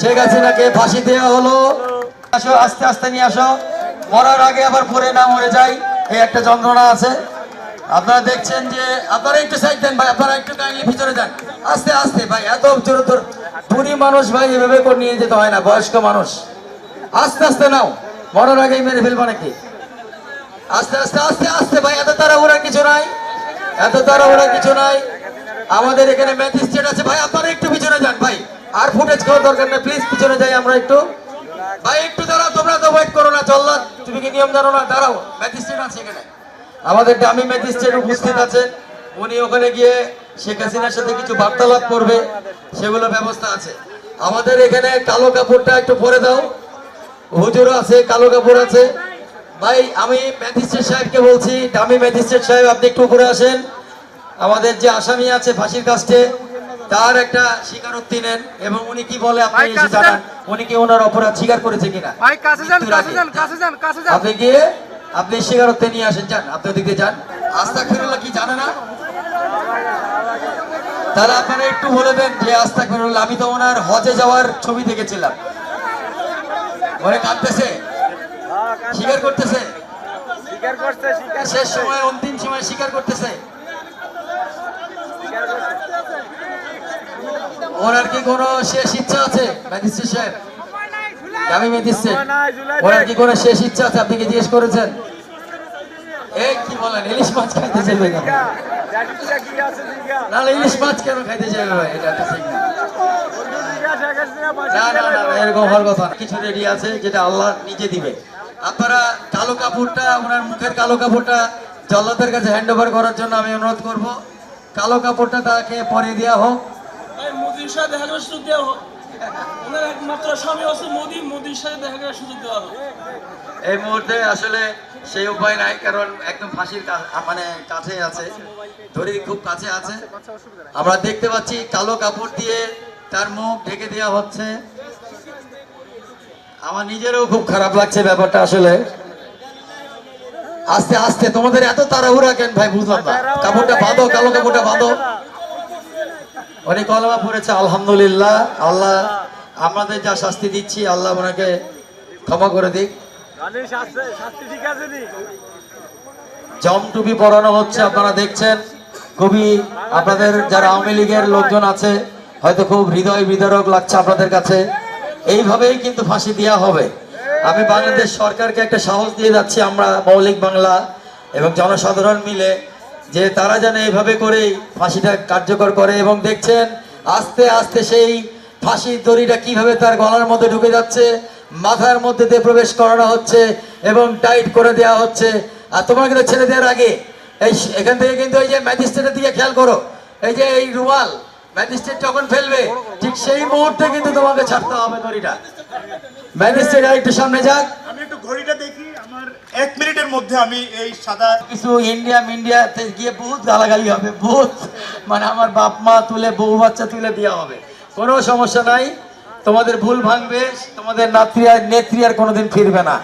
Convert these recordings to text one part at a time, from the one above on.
শেখ হাসিনাকে ফাঁসি দেওয়া হলো। আসো, আস্তে আস্তে নিয়ে আসো। মরার আগে আবার পরে না মরে যাই, এই একটা যন্ত্রণা আছে। আপনারা দেখছেন যে, আপনারা একটু সাইড দেন ভাই, আপনারা একটু কাইন্ডলি ভিতরে যান। আস্তে আস্তে ভাই, এত জোর তোর বুড়ি মানুষ ভাই, এভাবে করে নিয়ে যেতে হয় না, বয়স্ক মানুষ। আস্তে আস্তে নাও, মরার আগেই মেরে ফেলব নাকি? আস্তে আস্তে আস্তে আস্তে ভাই, এত তারা ওরা কিছু নাই। এত তারা ওরা কিছু নাই। আমাদের এখানে ম্যাজিস্ট্রেট আছে। ভাই, আপনারা একটু পিছনে যান ভাই। আর ফুটেজ খাওয়ার দরকার নেই। প্লিজ পিছনে যাই আমরা একটু। ভাই, একটু দাঁড়াও, তোমরা তো ওয়েট করো না চল্লা তুমি কি নিয়ম জানো না? দাঁড়াও ম্যাজিস্ট্রেট আছে এখানে। আমাদের ডামি ম্যাজিস্ট্রেট উপস্থিত আছে। উনি ওখানে গিয়ে শেখ হাসিনার সাথে কিছু বার্তালাপ করবে, সেগুলো ব্যবস্থা আছে। আমাদের এখানে কালো কাপড়টা একটু পরে দাও। হুজুর আছে, কালো কাপড় আছে। ভাই, আমি ম্যাজিস্ট্রেট সাহেবকে বলছি ডামি ম্যাজিস্ট্রেট সাহেব, আপনি একটু উপরে আসেন। আমাদের যে আসামি আছে ফাঁসির কাস্টে তার একটা স্বীকারোক্তি নেন এবং উনি কি বলে আপনি এসে জানান উনি কি ওনার অপরাধ স্বীকার করেছে কিনা? ভাই কাছে যান কাছে যান কাছে যান কাছে যান। আপনি গিয়ে আপনি স্বীকারোক্তি নিয়ে আসেন যান আপনি ওদিকে যান। আস্তা ফিরুল্লাহ কি জানে না? তাহলে আপনারা একটু বলে দেন যে আস্তা ফিরুল্লাহ আমি তো ওনার হজে যাওয়ার ছবি দেখেছিলাম। ওরে কাঁদতেছে? স্বীকার করতেছে? স্বীকার করছে স্বীকার শেষ সময় অন্তিম সময় স্বীকার করতেছে? ওনার কি কোনো শেষ ইচ্ছা আছে? ম্যাজিস্ট্রেট সাহেব। আমি ম্যাজিস্ট্রেট ওনার কি কোনো শেষ ইচ্ছা আছে? আপনি কি জিজ্ঞেস করেছেন? এই কি বলেন ইলিশ মাছ খাইতে চাইবে কেন? নাহলে ইলিশ মাছ কেন খাইতে চাইবে ভাই? এটা ঠিক না। না না না না, এরকম হওয়ার কথা কিছু রেডি আছে যেটা আল্লাহ নিজে দিবে। আপনারা কালো কাপড়টা ওনার মুখের কালো কাপড়টা জল্লাদের কাছে হ্যান্ড ওভার করার জন্য আমি অনুরোধ করব। কালো কাপড়টা তাকে পরে দেওয়া হোক। এই মুহূর্তে আসলে সেই উপায় নাই, কারণ একদম ফাঁসির মানে কাছে আছে। খুব কাছে আছে। আমরা দেখতে পাচ্ছি কালো কাপড় দিয়ে তার মুখ ঢেকে দেওয়া হচ্ছে। আমার নিজেরও খুব খারাপ লাগছে ব্যাপারটা আসলে। আস্তে আস্তে, তোমাদের এত তাড়াহুড়া কেন ভাই? বুঝলাম না। কাপড়টা বাঁধো, কালো কাপড়টা বাঁধো। উনি কলমা পড়েছে আলহামদুলিল্লাহ। আল্লাহ আমাদের যা শাস্তি দিচ্ছি আল্লাহ ওনাকে ক্ষমা করে দিক। জমটুপি শাস্তি শাস্তি ঠিক আছে নি? জম টুপি পরানো হচ্ছে আপনারা দেখছেন। খুবই আপনাদের যারা আওয়ামী লীগের লোকজন আছে হয়তো খুব হৃদয় বিদারক লাগছে আপনাদের কাছে। এইভাবেই কিন্তু ফাঁসি দেওয়া হবে। আমি বাংলাদেশ সরকারকে একটা সাহস দিয়ে যাচ্ছি আমরা মৌলিক বাংলা এবং জনসাধারণ মিলে যে তারা যেন এইভাবে করেই ফাঁসিটা কার্যকর করে এবং দেখছেন, আস্তে আস্তে সেই ফাঁসির দড়িটা কীভাবে তার গলার মধ্যে ঢুকে যাচ্ছে, মাথার মধ্যে দিয়ে প্রবেশ করানো হচ্ছে এবং টাইট করে দেওয়া হচ্ছে। আর তোমার কিন্তু ছেড়ে দেওয়ার আগে এই এখান থেকে কিন্তু এই যে ম্যাজিস্ট্রেটের দিকে খেয়াল করো। এই যে এই রুমাল, ম্যাজিস্ট্রেট যখন ফেলবে, ঠিক সেই মুহূর্তে কিন্তু তোমাকে ছাড়তে হবে দড়িটা। ম্যাজিস্ট্রেট একটু সামনে যাক। আমি একটু ঘড়িটা দেখি, আমার এক মধ্যে আমি এই সাদা কিছু ইন্ডিয়া মিন্ডিয়াতে গিয়ে বহুত গালাগালি হবে, বহুত। মানে আমার বাপ মা তুলে, বউ বাচ্চা তুলে দেওয়া হবে। কোনো সমস্যা নাই। তোমাদের ভুল ভাঙবে, তোমাদের নাত্রী আর নেত্রী আর কোনোদিন ফিরবে না।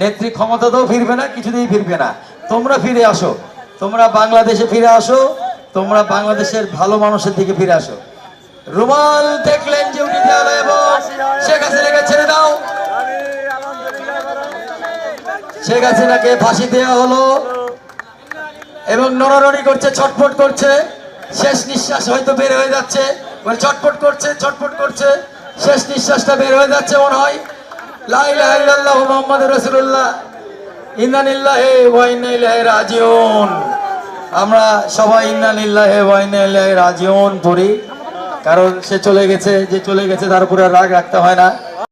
নেত্রী ক্ষমতাতেও ফিরবে না, কিছুতেই ফিরবে না। তোমরা ফিরে আসো। তোমরা বাংলাদেশে ফিরে আসো। তোমরা বাংলাদেশের ভালো মানুষের দিকে ফিরে আসো। রুমাল দেখলেন যে উনি শেখ হাসিনাকে ফাঁসি দেওয়া হলো এবং নড়ানড়ি করছে, ছটফট করছে। শেষ নিঃশ্বাস হয়তো বের হয়ে যাচ্ছে। মানে ছটফট করছে ছটফট করছে। শেষ নিঃশ্বাসটা বের হয়ে যাচ্ছে, মনে হয়। লা ইলাহা ইল্লাল্লাহু মুহাম্মাদুর রাসূলুল্লাহ। ইন্না লিল্লাহি ওয়া ইন্না ইলাইহি রাজিউন। আমরা সবাই রাজিউন পড়ি। কারণ সে চলে গেছে, যে চলে গেছে তার উপরে রাগ রাখতে হয় না।